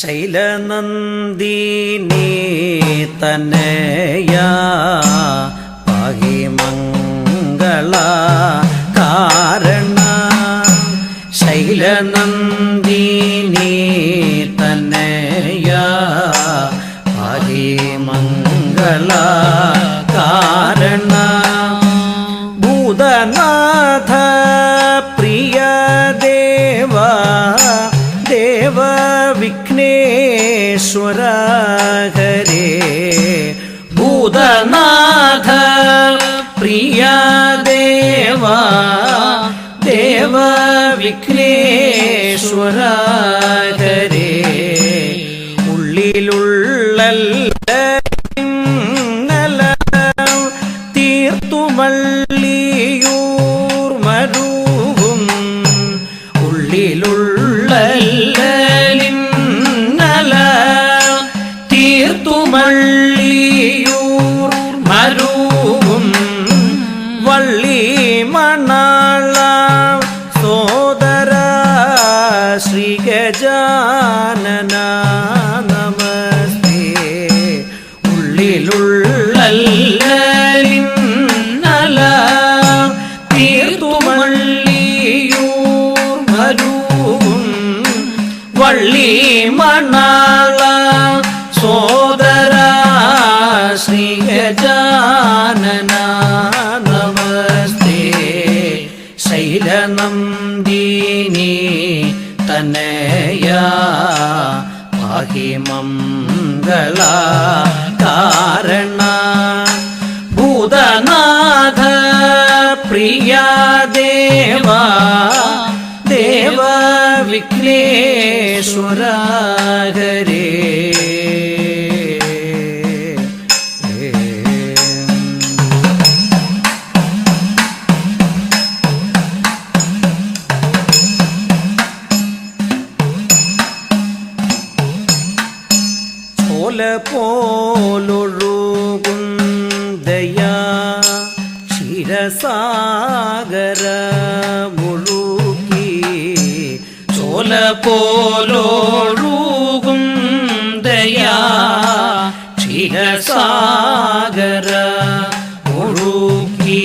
ശൈലനന്ദിനി തനയ കാരണ. ശൈലനന്ദിനി തനയാ പഹിമംഗള കാരണ. വിഘ്നേശ്വര ഹരേ ഭൂതനാഥ പ്രിയ ദേവ ദേവ വിഘ്നേശ്വര ഹരേ ഉള്ളിലുള്ള ഇന്നല പാഹിമംഗള കാരണ. ഭൂതനാഥ പ്രിയ ദേവ ദേവ വിഘ്നേശ്വര சாகர முழுக்கி சோல போலோழுகும் தயா சாகர முழுக்கி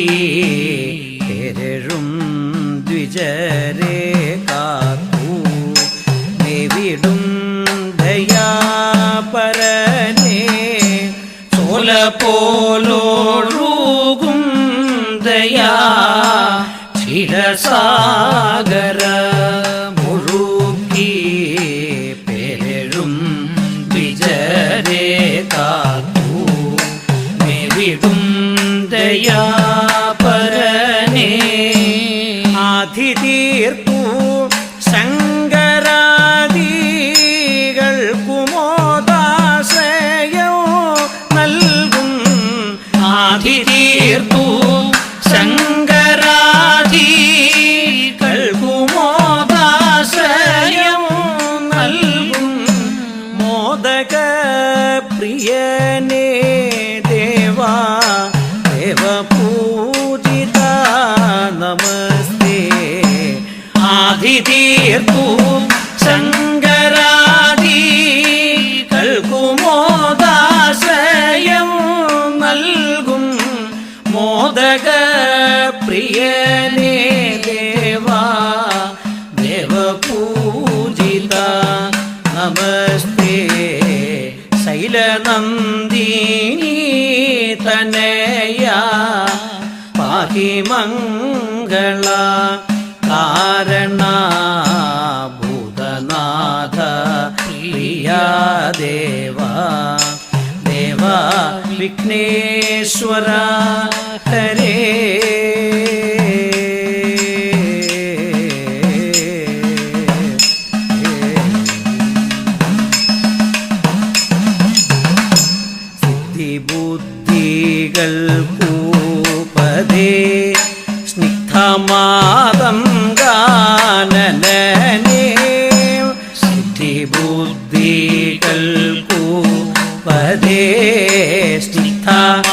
பெரும் த்விஜரே காத்து நெவிடும் தயா பரனே சோல போலோழு ശൈലനന്ദിനി തനയ. പാഹി മംഗള കാരണ ഭൂതനാഥ പ്രിയ ദേവ. ദേവ വിഘ്നേശ്വര. Ah.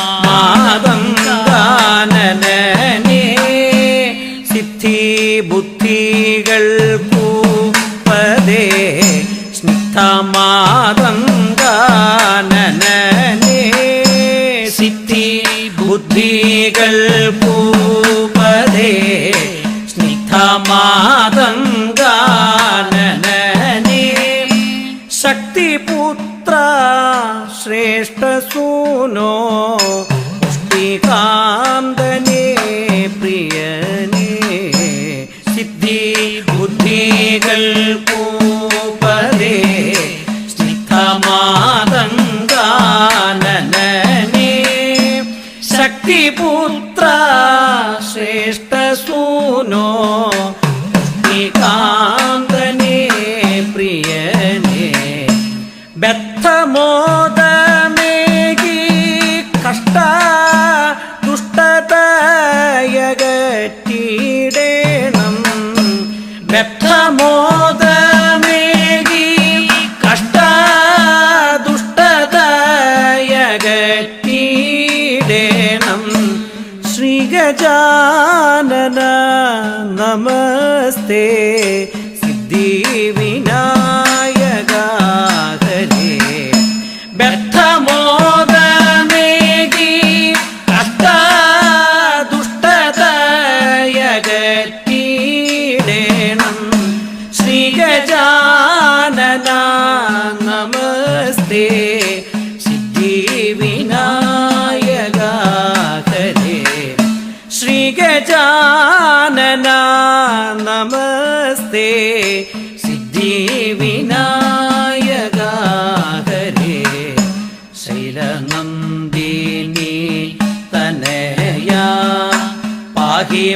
ശ്രേഷ്ഠസൂനോ പുഷ്ടികാന്തനെ പ്രിയനെ സിദ്ധി ബുദ്ധികൾ പൂപദേ സ്നിഗ്ധമാതങ്കാനനെ ശക്തിപുത്ര ശ്രേഷ്ഠസൂനോ പുഷ്ടികാന്ത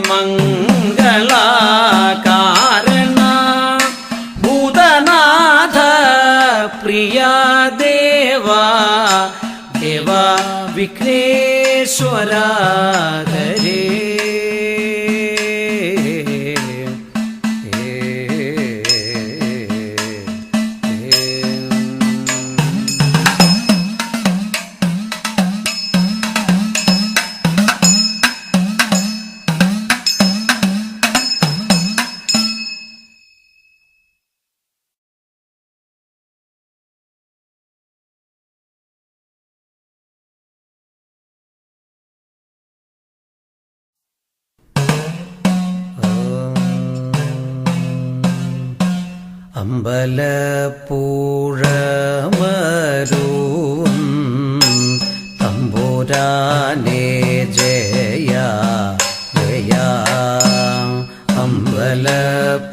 മംഗളാകാരണ ഭൂതനാഥ പ്രിയ ദേവ ദേവ വിഘ്നേശ്വര അമ്പലപ്പൂഴമരൂം തമ്പുരാനേ ജയ ജയ. അമ്പലപ്പൂ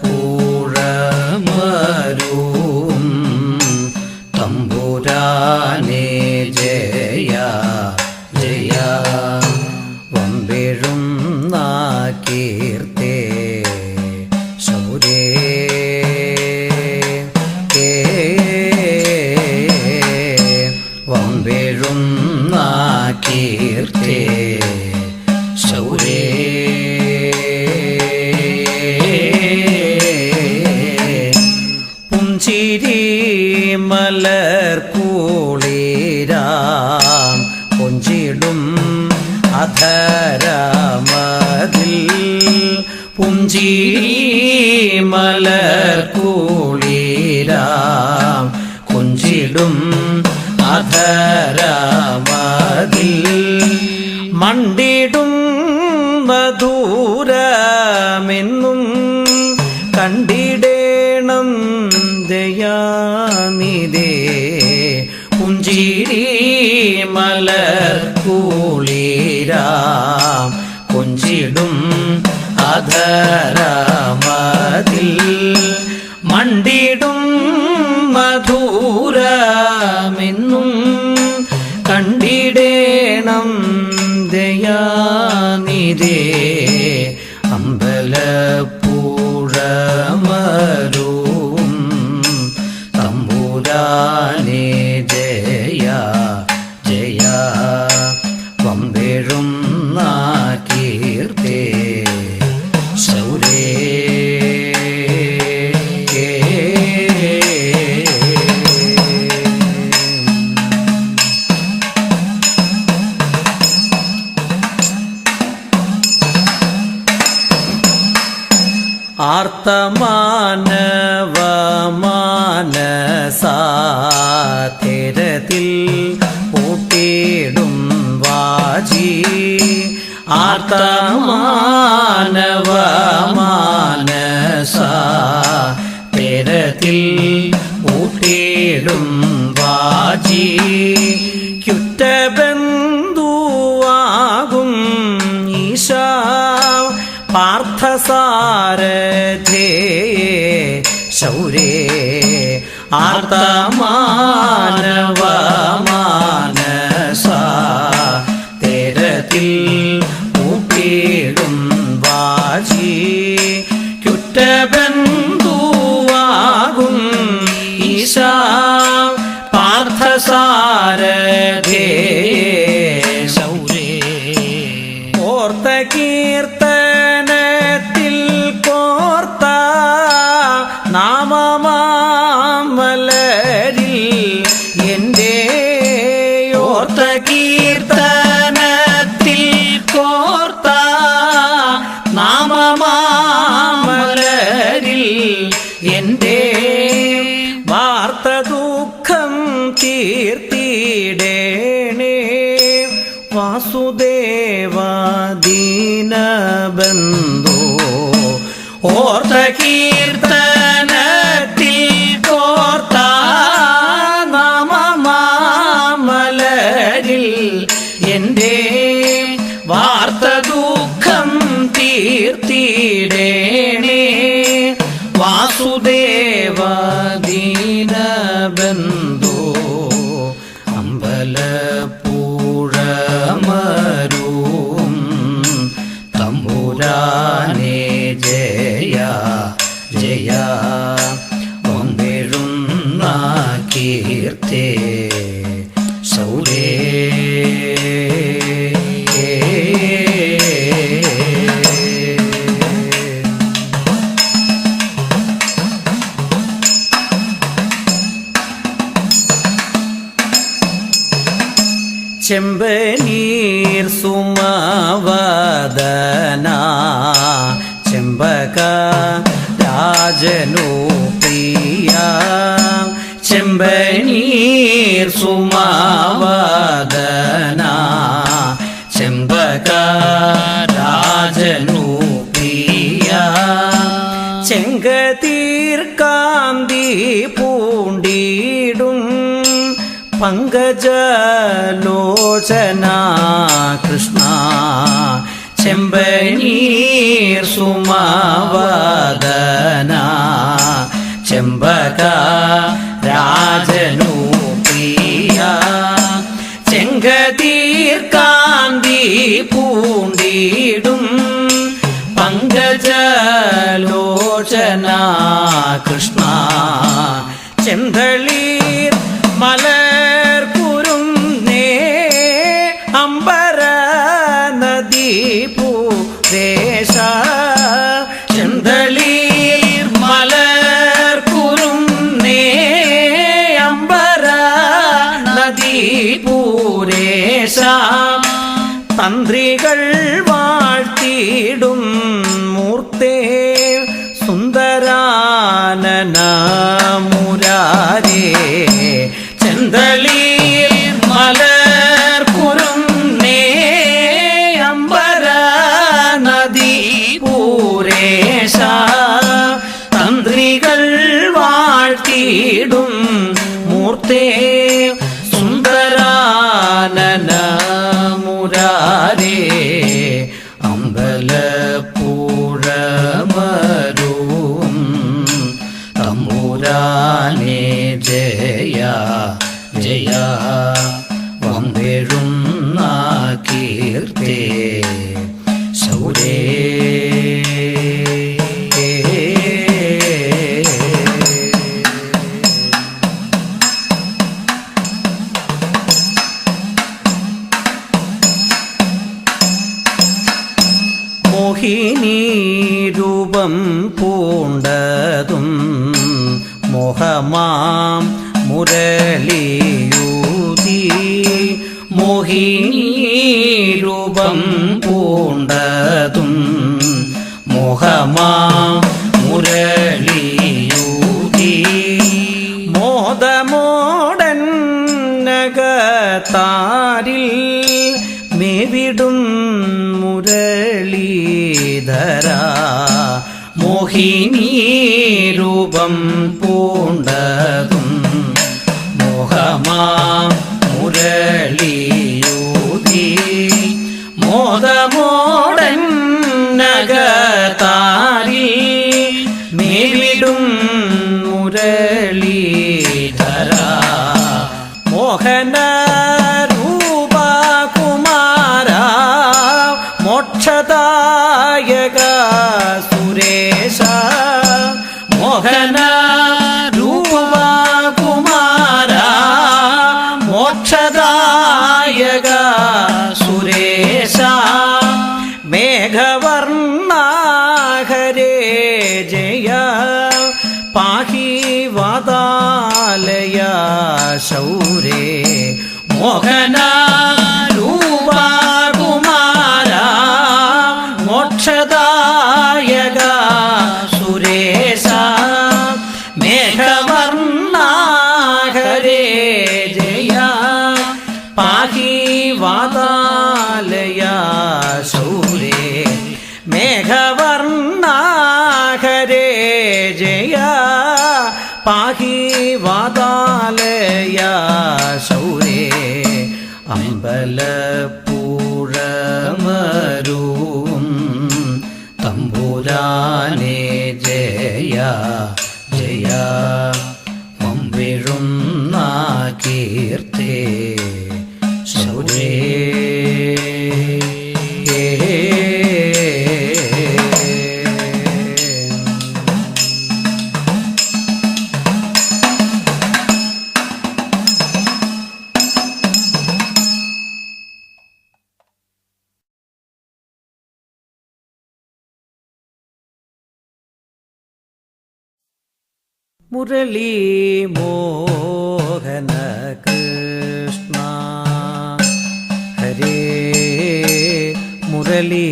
கண்டிடேனம் தயாநிதே புஞ்சிடி மலர் கூளீராம் கொஞ்சிடும் அதரமதில் மண்டிடும் മാനവ മാനസാതിരത്തിൽ പൂട്ടിയിടും വാജി ആർത്ത മാനവ മാനസ തിരത്തിൽ പൂട്ടിയിടും വാജി കുറ്റബന്ധുവാകും ഈശ. പാർത്ഥസാരഥേ ശൗരേ ആർത്തമാനവ മാനസ തേരത്തിൽ ദീനബന്ധോ ഓർത്ത കീർത്തനത്തിൽ ചെമ്പനീർ സുമാവദന. ചെമ്പക രാജനു പ്രിയ. ചെമ്പനീർ സുമാവദന. ചെമ്പക രാജനു പങ്കജലോചന കൃഷ്ണ. ചെമ്പനീർ സുമാവദന. ചെമ്പക രാജനു പ്രിയ ചെങ്കതീർക്കാന്തി പൂണ്ടിടും. പങ്കജലോചന കൃഷ്ണ. ചെന്തളീർ മലർ ஈசா தந்திரிகள் வாழ்த்திடும் மூர்த்தே சுந்தரான முராரே அம்பல பூரமரும் தம்புரானே ஜெயா ஜெயா. രൂപം പൂണ്ടതും മോഹമാം മുരളിയൂതി. മോഹിനി രൂപം പൂണ്ടതും മോഹമാം മോഹിനീ രൂപം പൂണ്ടതും മോഹമാ മുരളിയൂതി മോദമോടൻ പാഹി വാതാലയ ശൗരേ മേഘവർണാഹരേ ജയ. പാഹി വാതാലയ ശൗരേ അമ്പലപ്പൂഴമരൂം തമ്പുരാനേ ജയ. ജയ. മമ്പിഴുന്ന കീർത്തേ. മുരളി മോഹന കൃഷ്ണ ഹരേ മുരളി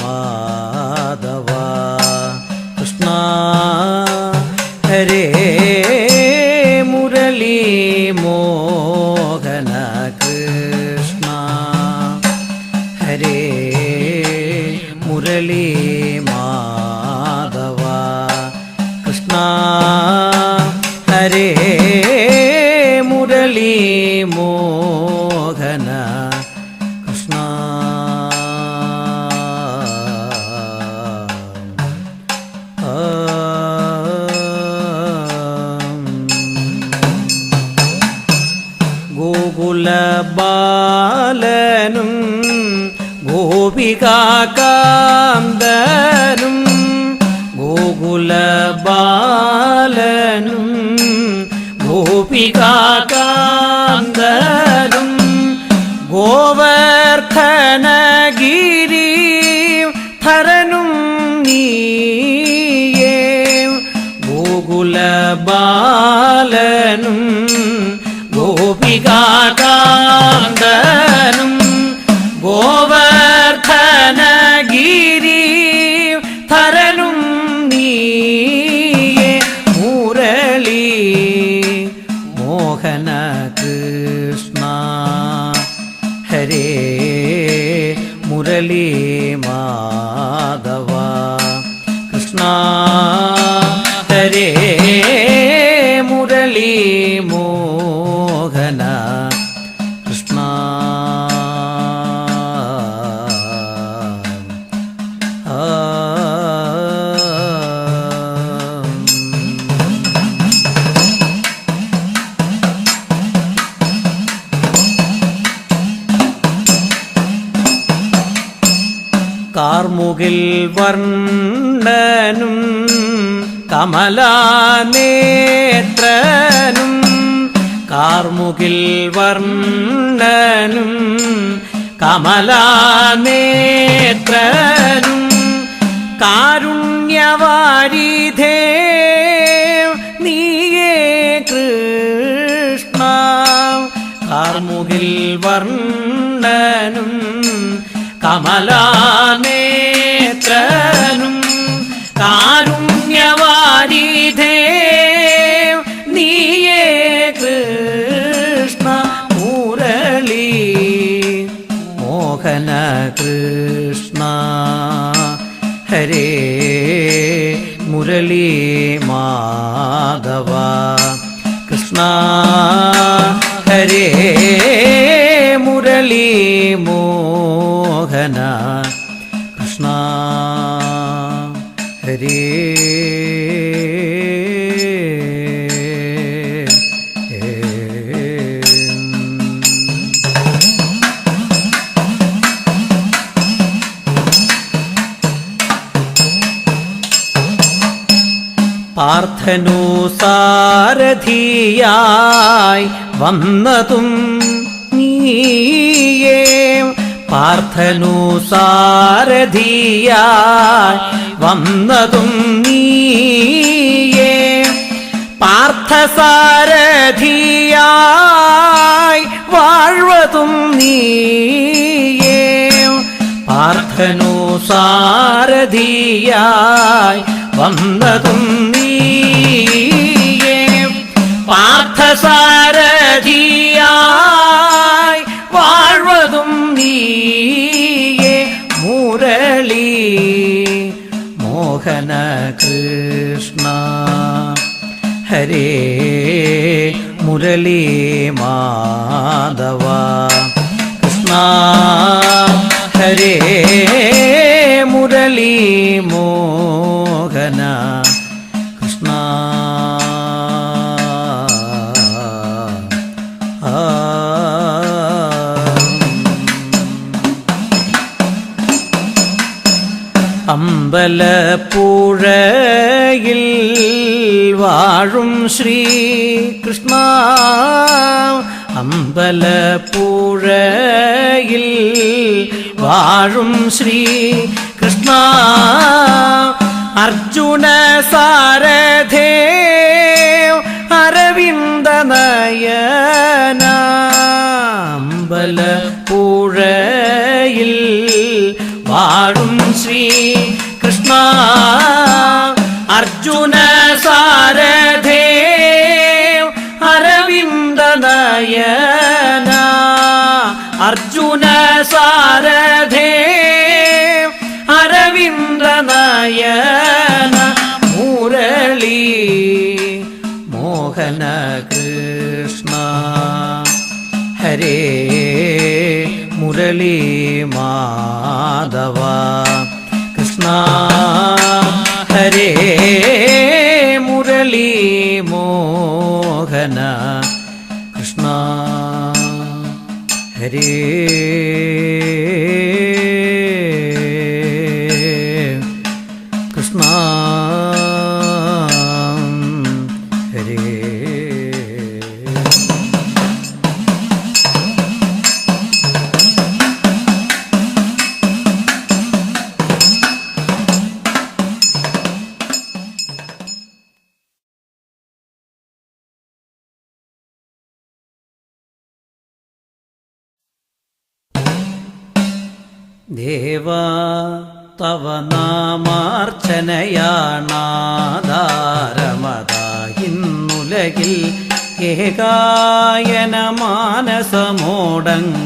മാധവ ഗോപികാകാന്തനും ഗോകുല ബാലനും ഗോപികാകാന്തനും ഗോവർദ്ധനഗിരി ധരനും നീയേ ഗോകുല മുരളി കാർമുകിൽ വർണനും കമലാനേത്രനും കാർമുകിൽ വർണനും കമലാനേത്രനും കാരുണ്യവാരിധേ നീയേ കൃഷ്ണ കാർമുകിൽ വർണനും കമലാനേത്രനും കാരുണ്യവാരിധേ നീയേ കൃഷ്ണ മുരളി മോഹന കൃഷ്ണ. ഹരേ മാധവ. കൃഷ്ണ ഹരേ മുരളി മോഹന കൃഷ്ണ. ഹരേ. പാർത്ഥനു സാരഥിയായി വന്നതും നീയേ പാർത്ഥനു സാരഥിയായി വന്നതും നീയേ. പാർത്ഥസാരഥിയായി വാഴ്വതും നീയേ. പാർത്ഥനു സാരഥിയായി വന്നതും നീയേ. പാർത്ഥസാരഥിയായി വാഴ്വതും നീയേ മുരളി മോഹന കൃഷ്ണ ഹരേ മുരളി മാധവ കൃഷ്ണ ഹരേ മുരളി അമ്പലപ്പുഴയിൽ വാഴും ശ്രീ കൃഷ്ണ അമ്പലപ്പുഴയിൽ വാഴും ശ്രീ കൃഷ്ണ അർജുന സാരഥേ അരവിന്ദ ഹരേ മുരളീ മാധവ. കൃഷ്ണ ഹരേ മുരളീ മോഹന. കൃഷ്ണ ഹരേ. തവ നാമാർച്ചനയാണാധാരമതായിന്നുലകിൽ ഏകായന മാനസമോടങ്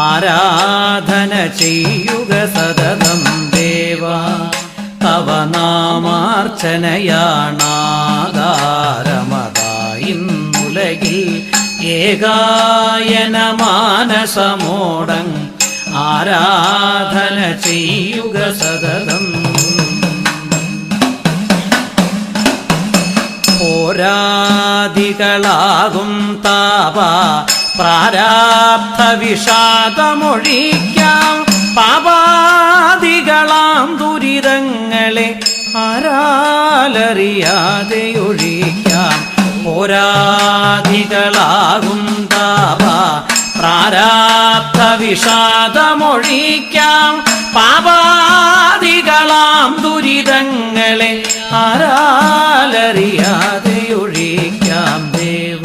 ആരാധന ചെയ്യുക സതതം ദേവ. തവ ഏകായന മാനസമോടങ് ആരാധന ചെയ്യുക സതതം. പോരാദികളാകും താപ പ്രാരാബ്ധ വിഷാദമൊഴിക്കാം പാപാദികളാം ദുരിതങ്ങളെ ആരാലറിയാതെ ഒഴിക്കാം പോരാദികളാകും വിഷാദമൊഴിക്കാം. പാപാദികളാം ദുരിതങ്ങളെ ആരാലറിയാതെ ഒഴിക്കാം ദേവ.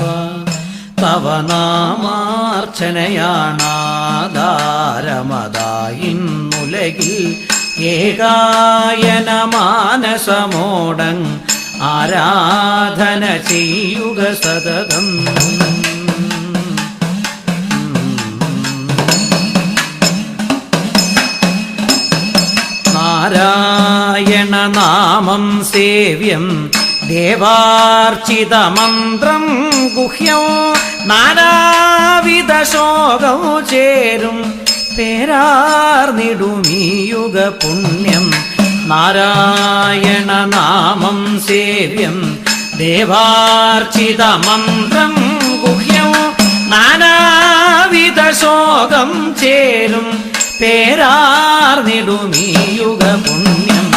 തവ നാമാർച്ചനയാണാധാരമതായിന്നുലകിൽ ഏകായന മാനസമോടങ് ആരാധന ചെയ്യുക സതതം. നാരായണ നാമം സേവ്യം. ദേവാർച്ചിതമന്ത്രം ഗുഹ്യം. നാനാവിധ ശോകം ചേരും. പേരാർന്നിടുമീയുഗ പുണ്യം. നാരായണ നാമം സേവ്യം. ദേവാർച്ചിതമന്ത്രം ഗുഹ്യം. നാനാവിധ ശോകം ചേരും. പേരാർന്നിടുമീയുഗ പുണ്യം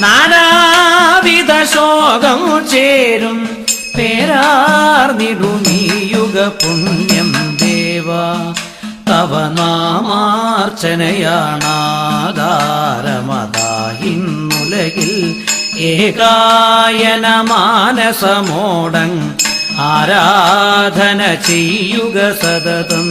നാനാവിധ ശോകം ചേരും പേരാർന്നിടുമീയുക പുണ്യം ദേവ തവ ഏകായന മാനസമോടങ് ആരാധന ചെയ്യുക സതതം.